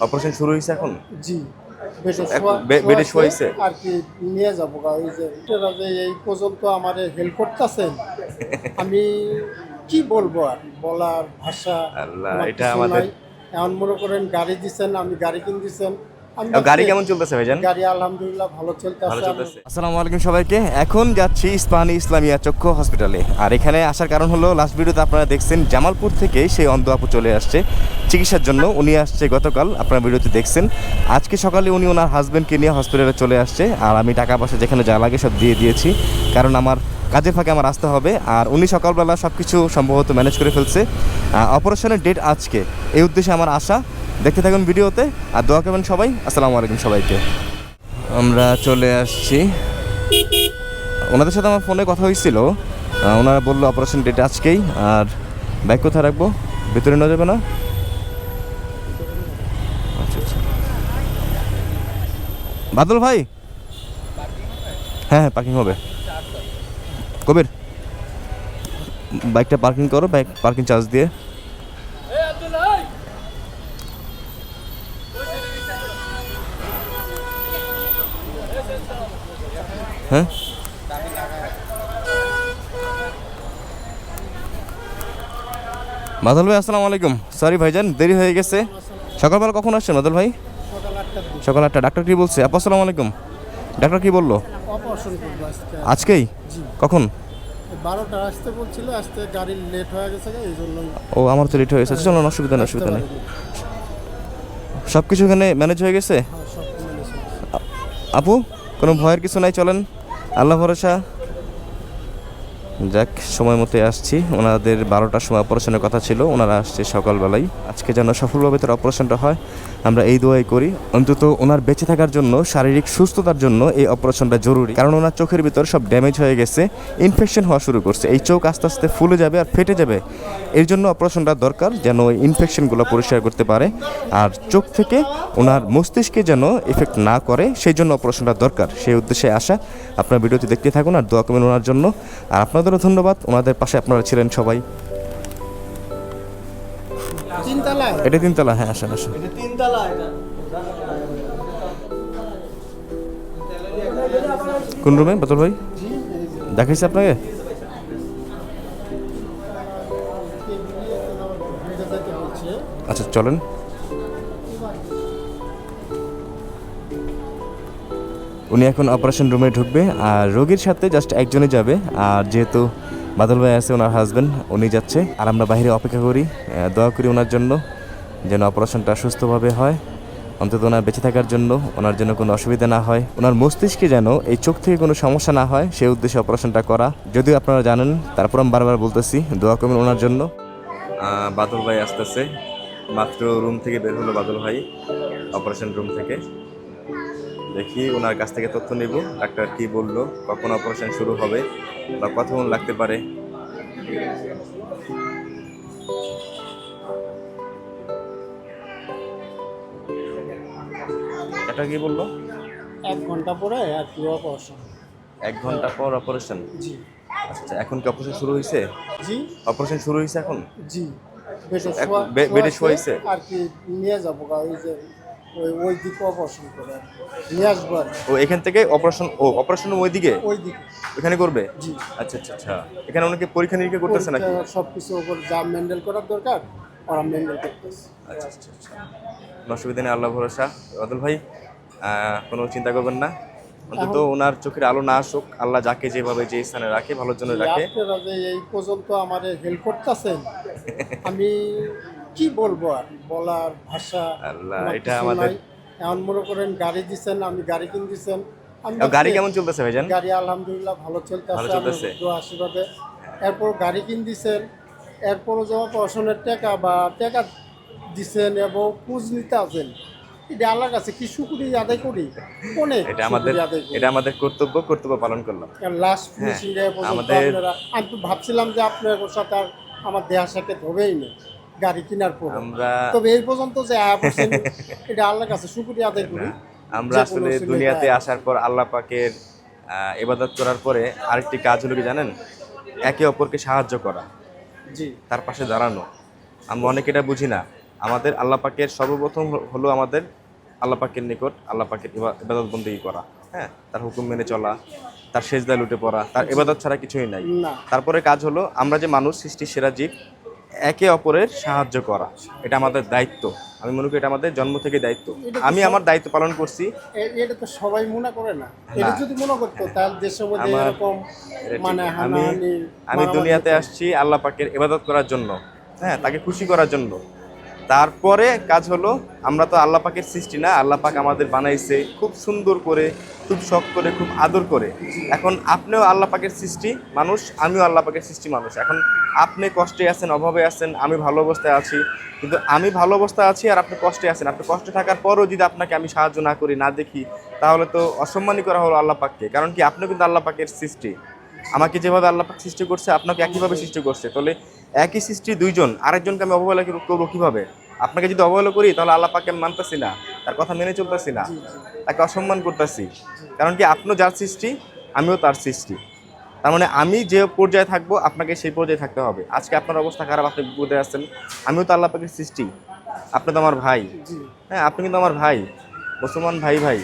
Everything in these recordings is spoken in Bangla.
অপারেশন শুরু হয়েছে এখন? জি বেডে শোয়াইছে? আর কি নিয়ে যাব গা, যে এই পর্যন্ত আমার হেল্প করতেছেন আমি কি বলব আর? বলার ভাষা আল্লাহ, এটা আমাদের- এমন মনে করেন গাড়ি দিচ্ছেন আমি গাড়ি কিন দিচ্ছেন গাড়ি কেমন চলতেছে ভাইজান? গাড়ি আলহামদুলিল্লাহ ভালো চলতেছে আসসালামু আলাইকুম সবাইকে। এখন যাচ্ছি ইস্পাহানি ইসলামিয়া চক্ষু হসপিটালে আর এখানে আসার কারণ হলো লাস্ট ভিডিওতে আপনারা দেখছেন জামালপুর থেকে সেই অন্ধ আপু চলে আসছে চিকিৎসার জন্য। উনি আসছে গতকাল আপনারা ভিডিওতে দেখছেন। আজকে সকালে উনি ওনার হাজব্যান্ডকে নিয়ে হসপিটালে চলে আসছে। আর আমি টাকা পয়সা যেখানে যা লাগে সব দিয়ে দিয়েছি। কারণ আমার কাজের ফাঁকে আমার আসতে হবে। আর উনি সকালবেলা সব কিছু সম্ভবত ম্যানেজ করে ফেলছে। অপারেশনের ডেট আজকে। এই উদ্দেশ্যে আমার আশা দেখতে থাকুন ভিডিওতে, আর দোয়া করবেন সবাই। আসসালামু আলাইকুম সবাইকে। আমরা চলে আসছি। ওনাদের সাথে আমার ফোনে কথা হয়েছিল। ওনারা বলল অপারেশন ডেট আজকেই, আর ব্যাগ কোথায় রাখব? ভিতরে নেওয়া যাবে না? আচ্ছা আচ্ছা। বাদল ভাই? হ্যাঁ হ্যাঁ পার্কিং হবে। কবির বাইকটা পার্কিং করো বাইক পার্কিং চার্জ দিয়ে। হ্যাঁ? মাদল ভাই আসসালামু আলাইকুম। সরি ভাইজান দেরি হয়ে গেছে। সকালবেলা কখন আসছেন মাদল ভাই? সকাল আটটা। ডাক্তার কি বলছে? আপু আসসালামু আলাইকুম। ডাক্তার কি বলল? আজকেই? কখন? বারোটা আসতে বলছিল আসতে গাড়ি লেট হয়ে গেছে এই জন্য। ও আমার তো লেট হয়ে গেছে। চলুন অসুবিধা নেই অসুবিধা নেই। সব কিছু এখানে ম্যানেজ হয়ে গেছে? হ্যাঁ আপু কোনো ভয়ের কিছু নাই? চলেন। আল্লাহ ভরসা। যাক, সময় মতো আসছি। ওনাদের বারোটার সময় অপারেশনের কথা ছিল, ওনারা আসছে সকালবেলায়। আজকে যেন সফলভাবে তার অপারেশনটা হয়, আমরা এই দোয়াই করি। অন্তত ওনার বেঁচে থাকার জন্য, শারীরিক সুস্থতার জন্য এই অপারেশনটা জরুরি। কারণ ওনার চোখের ভিতর সব ড্যামেজ হয়ে গেছে ইনফেকশন হওয়া শুরু করছে। এই চোখ আস্তে আস্তে ফুলে যাবে আর ফেটে যাবে। এর জন্য অপারেশনটা দরকার যেন ওই ইনফেকশনগুলো পরিষ্কার করতে পারে। আর চোখ থেকে ওনার মস্তিষ্কে যেন এফেক্ট না করে, সেই জন্য অপারেশনটা দরকার। সেই উদ্দেশ্যে আসা। আপনার ভিডিওটি দেখতে থাকুন আর দোয়া করবেন ওনার জন্য। আর আপনাদেরও ধন্যবাদ। ওনাদের পাশে আপনারা ছিলেন সবাই। এটা তিনতলা হ্যাঁ আসেন আসেন। কোন রুমে বাতল ভাই? দেখাইছে আপনাকে? আচ্ছা চলেন। উনি এখন অপারেশন রুমে ঢুকবে, আর রোগীর সাথে জাস্ট একজনই যাবে, আর যেহেতু বাদল ভাই আছে ওনার হাজব্যান্ড উনি যাচ্ছে। আর আমরা বাইরে অপেক্ষা করি দোয়া করি ওনার জন্য যেন অপারেশনটা সুস্থভাবে হয়, অন্তত ওনার বেঁচে থাকার জন্য, ওনার জন্য কোনো অসুবিধা না হয়। ওনার মস্তিষ্কে যেন এই চোখ থেকে কোনো সমস্যা না হয়, সেই উদ্দেশ্যে অপারেশনটা করা। যদিও আপনারা জানেন, তারপর আমি বারবার বলতেছি, দোয়া করবেন ওনার জন্য। বাদল ভাই আসতেছে, মাত্র রুম থেকে বের হলো বাদল ভাই অপারেশন রুম থেকে। দেখি ওনার কাছ থেকে তথ্য নেব। ডাক্তার কি বলল কখন অপারেশন শুরু হবে বা কতক্ষণ লাগতে পারে। এটা কি বলল? এক ঘণ্টা পরে আর কি অপারেশন এক ঘণ্টা পর অপারেশন জি। আচ্ছা এখন কি অপারেশন শুরু হয়েছে জি। অপারেশন শুরু হয়েছে এখন? জি। বেডে শোয়া- শোয়াইছে? আর কি নিয়ে যাব ওই যে ওই ওই দিকে অপারেশন করে নিয়ে আসব আর কি। ও এখান থেকে অপারেশন ও অপারেশন ওইদিকে ওই দিকে? ওখানে করবে? জি। আচ্ছা আচ্ছা আচ্ছা। এখানে অনেকে পরীক্ষা নিরীক্ষা করতেছে নাকি? সব কিছু ওপর যা মেন্ডেল করার দরকার ওরা মেন্ডেল করতেছে। আচ্ছা আচ্ছা আচ্ছা। কোনো অসুবিধা নেই আল্লাহ ভরসা। বাদল ভাই আহ, কোনো চিন্তা করবেন না। অন্তত ওনার চোখের আলো না আসুক। আল্লাহ যাকে যেভাবে যে স্থানে রাখে ভালোর জন্য রাখে। আপনারা যে এই পর্যন্ত আমার হেল্প করতেছেন আমি কি বলব আর? বলার ভাষা আল্লাহ, এটা আমাদের-। এখন মনে করেন গাড়ি দিচ্ছেন আমি গাড়ি কিন দিচ্ছেন গাড়ি কেমন চলতেছে ভাইজান? গাড়ি আলহামদুলিল্লাহ ভালো চলতেছে দোয়া আশীর্বাদে। এরপর গাড়ি কিন দিচ্ছেন এরপরও যখন পড়াশোনার টাকা বা টাকা দিছেন এবং খোঁজ নিতে আছেন। এটা আল্লাহর কাছে কি শুকুরি আদায় করি? অনেক এটা আমাদের। এটা আমাদের কর্তব্য কর্তব্য পালন করলাম। লাস্ট ফিনিশিং এ পর্যন্ত আমাদের- আমি তো ভাবছিলাম যে আপনার সাথে আর আমার দেহার সাথে হবেই না গাড়ি কেনার পর আমরা তবে এই পর্যন্ত যে এটা আল্লাহর কাছে শুকরিয়া আদায় করি। আমরা আসলে দুনিয়াতে আসার পর আল্লাহ পাকের ইবাদত করার পরে আরেকটি কাজ হলো কি জানেন? একে অপরকে সাহায্য করা। জি। তার পাশে দাঁড়ানো। আমরা অনেকে এটা বুঝি না। আমাদের আল্লাহ পাকের সর্বপ্রথম হলো আমাদের আল্লাহ পাকের নিকট আল্লাহ পাকের ইবাদত বন্দী করা। হ্যাঁ? তার হুকুম মেনে চলা তার সেজদায় লুটে পড়া তার ইবাদত ছাড়া কিছুই নাই। তারপরে কাজ হলো আমরা যে মানুষ সৃষ্টির সেরা জীব একে অপরের সাহায্য করা। এটা আমাদের দায়িত্ব। আমি মনে করি এটা আমাদের জন্ম থেকে দায়িত্ব। আমি আমার দায়িত্ব পালন করছি। এটা তো সবাই মনে করে না। এটা যদি মনে করতো তাহলে দেশে এরকম মানে আমি আমি দুনিয়াতে আসছি আল্লাহ পাকের ইবাদত করার জন্য। হ্যাঁ তাকে খুশি করার জন্য। তারপরে কাজ হলো, আমরা তো আল্লাহ পাকের সৃষ্টি না, আল্লাহ পাক আমাদের বানাইছে খুব সুন্দর করে, খুব শখ করে, খুব আদর করে। এখন আপনিও আল্লাহ পাকের সৃষ্টি মানুষ, আমিও আল্লাহ পাকের সৃষ্টি মানুষ। এখন আপনি কষ্টে আছেন, অভাবে আছেন, আমি ভালো অবস্থায় আছি, কিন্তু আমি ভালো অবস্থায় আছি আর আপনি কষ্টে আছেন। আপনি কষ্টে থাকার পরও যদি আপনাকে আমি সাহায্য না করি, না দেখি, তাহলে তো অসম্মানই করা হলো আল্লাহ পাককে। কারণ কি আপনি কিন্তু আল্লাহ পাকের সৃষ্টি। আমাকে যেভাবে আল্লাহ পাক সৃষ্টি করছে, আপনাকে একইভাবে সৃষ্টি করছে। তাহলে একই সৃষ্টি দুইজন আরেকজনকে আমি অবহেলা করব কীভাবে? আপনাকে যদি অবহেলা করি তাহলে আল্লাহ পাককে আমি মানতেছি না। তার কথা মেনে চলতেছি না। তাকে অসম্মান করতেছি। কারণ কি আপনিও যার সৃষ্টি আমিও তার সৃষ্টি। তার মানে আমি যে পর্যায়ে থাকব আপনাকে সেই পর্যায়ে থাকতে হবে। আজকে আপনার অবস্থা খারাপ আপনি বিপদে আছেন। আমিও তো আল্লাহ পাকের সৃষ্টি। আপনি তো আমার ভাই। হ্যাঁ আপনি কিন্তু আমার ভাই। মুসলমান ভাই ভাই।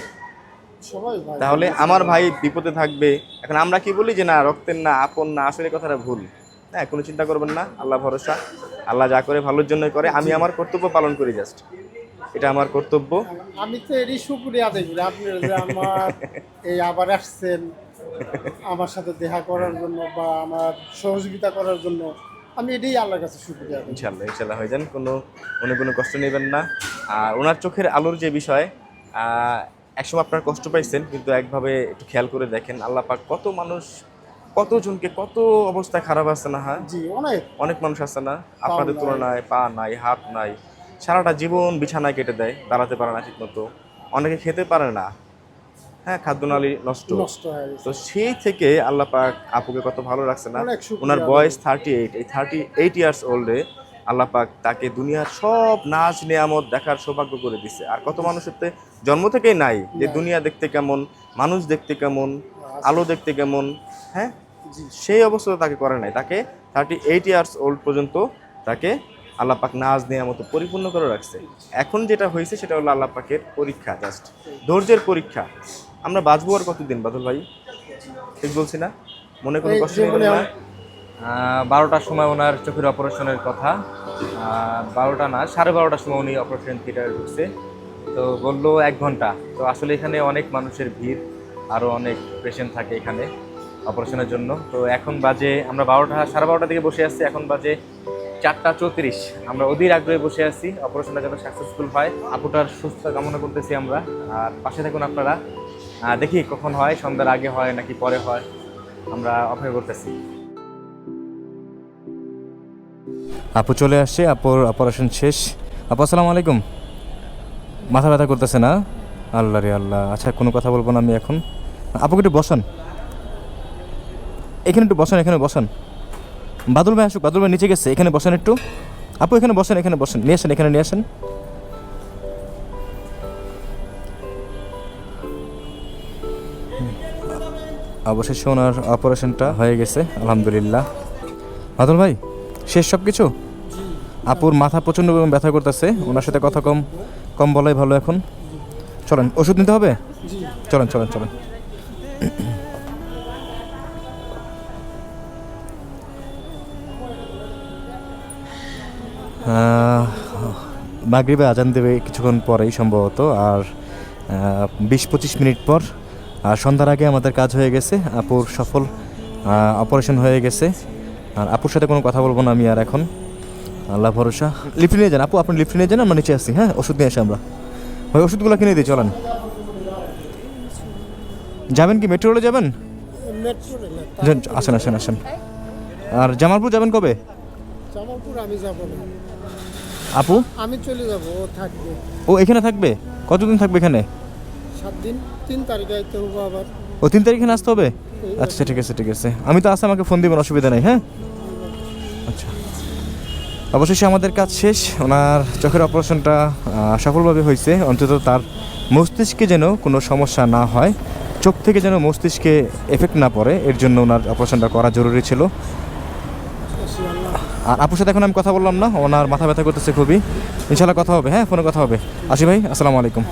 ভাই। তাহলে আমার ভাই বিপদে থাকবে। এখন আমরা কি বলি যে না রক্তের না আপন না? আসলে কথাটা ভুল। হ্যাঁ কোনো চিন্তা করবেন না আল্লাহ ভরসা। আল্লাহ যা করে ভালোর জন্যই করে। আমি আমার কর্তব্য পালন করি জাস্ট এটা আমার কর্তব্য। আমি তো এরই শুক্রিয়া আদায় করি। যে আমার এই আবার আসছেন আমার সাথে দেখা করার জন্য বা আমার সহযোগিতা করার জন্য আমি এটাই আল্লাহর কাছে শুক্রিয়া আদায় ইনশাল্লাহ ইনশাল্লাহ হয়ে যান। কোনো মনে কোনো কষ্ট নেবেন না। আর ওনার চোখের আলোর যে বিষয় একসময় আপনার কষ্ট পাইছেন কিন্তু একভাবে একটু খেয়াল করে দেখেন। আল্লাহ পাক কত মানুষ কতজনকে কত অবস্থা খারাপ আছে না হ্যাঁ? জি অনেক। অনেক মানুষ আছে না? আপনাদের নাই। তুলনায় পা নাই হাত নাই সারাটা জীবন বিছানায় কেটে দেয় দাঁড়াতে পারে না ঠিক মতো অনেকে খেতে পারে না। হ্যাঁ খাদ্যনালী নষ্ট। নষ্ট তো সেই থেকে আল্লাহ পাক আপুকে কত ভালো রাখছে না? ওনার বয়স থার্টি এইট এই থার্টি এইট ইয়ার্স ওল্ডে আল্লাহ পাক তাকে দুনিয়ার সব নাচ নিয়ামত দেখার সৌভাগ্য করে দিছে। আর কত মানুষের তো জন্ম থেকেই নাই যে দুনিয়া দেখতে কেমন মানুষ দেখতে কেমন আলো দেখতে কেমন হ্যাঁ? সেই অবস্থা তাকে করে নাই। তাকে থার্টি এইট ইয়ার্স ওল্ড পর্যন্ত তাকে আল্লাহ পাক নাজ নেওয়ার মতো পরিপূর্ণ করে রাখছে। এখন যেটা হয়েছে সেটা হলো আল্লাহ পাকের পরীক্ষা জাস্ট ধৈর্যের পরীক্ষা। আমরা বাঁচবো আর কতদিন বাদল ভাই? ঠিক বলছি না? মনে কোনো কষ্ট বারোটার সময় ওনার চোখের অপারেশনের কথা। বারোটা না সাড়ে বারোটার সময় উনি অপারেশন থিয়েটারে ঢুকছে। তো বলল এক ঘণ্টা। তো আসলে এখানে অনেক মানুষের ভিড় আরও অনেক পেশেন্ট থাকে এখানে। অপারেশনের জন্য। তো এখন বাজে, আমরা বারোটা, সাড়ে বারোটা দিকে বসে আসছি এখন বাজে চারটা চৌত্রিশ। আমরা অধীর আগ্রহে বসে আছি, অপারেশনটা যেন সাকসেসফুল হয়। আপুটার সুস্থ কামনা করতেছি আমরা। আর পাশে থাকুন আপনারা। দেখি কখন হয়, সন্ধ্যার আগে হয় নাকি পরে হয়, আমরা অপেক্ষা করতেছি। আপু চলে আসছে, আপুর অপারেশন শেষ। আপু, আসসালামু আলাইকুম। মাথা ব্যথা করতেছে না? আল্লাহ রে আল্লাহ আচ্ছা কোনো কথা বলব না আমি এখন। আপুকে একটু বসান। এখানে একটু বসেন, এখানে বসেন। বাদল ভাই আসুক, বাদল ভাই নিচে গেছে, এখানে বসেন একটু। আপু, এখানে বসেন এখানে বসেন। নিয়ে আসেন, এখানে নিয়ে আসেন। অবশেষে ওনার অপারেশনটা হয়ে গেছে, আলহামদুলিল্লাহ। বাদল ভাই, শেষ সব কিছু আপুর মাথা প্রচণ্ড ব্যথা করতেছে, ওনার সাথে কথা কম কম বলাই ভালো এখন। চলেন, ওষুধ নিতে হবে? চলেন চলেন চলেন। মাগরিবে আজান দেবে কিছুক্ষণ পরেই সম্ভবত আর বিশ পঁচিশ মিনিট পর আর সন্ধ্যার আগে আমাদের কাজ হয়ে গেছে আপুর সফল অপারেশন হয়ে গেছে আর আপুর সাথে কোনো কথা বলব না আমি আর এখন। আল্লাহ ভরসা। লিফট নিয়ে যান আপু আপনি লিফট নিয়ে যান আমরা নিচে আসি হ্যাঁ? ওষুধ নিয়ে আসি আমরা। ওই ওষুধগুলো কিনে দিই চলেন। যাবেন কি মেট্রো রেলে যাবেন আসেন আসেন আসেন। আর জামালপুর যাবেন কবে? জামালপুর আমি যাব না। আপু? আমি চলে যাব ও থাকবে। ও এখানে থাকবে? কতদিন থাকবে এখানে? সাত দিন তিন তারিখে আইতে হব আবার। ও তিন তারিখে আসতে হবে? আচ্ছা ঠিক আছে ঠিক আছে। আমি তো আসে আমাকে ফোন দিবেন অসুবিধা নেই হ্যাঁ? আচ্ছা। অবশেষে আমাদের কাজ শেষ। ওনার চোখের অপারেশনটা সফলভাবে হয়েছে। অন্তত তার মস্তিষ্কে যেন কোনো সমস্যা না হয় চোখ থেকে যেন মস্তিষ্কে এফেক্ট না পড়ে এর জন্য ওনার অপারেশনটা করা জরুরি ছিল। আর আপুর সাথে এখন আমি কথা বললাম না, ওনার মাথা ব্যথা করতেছে খুবই। ইনশাল্লাহ কথা হবে হ্যাঁ ফোনে কথা হবে। আসি ভাই, আসসালামু আলাইকুম।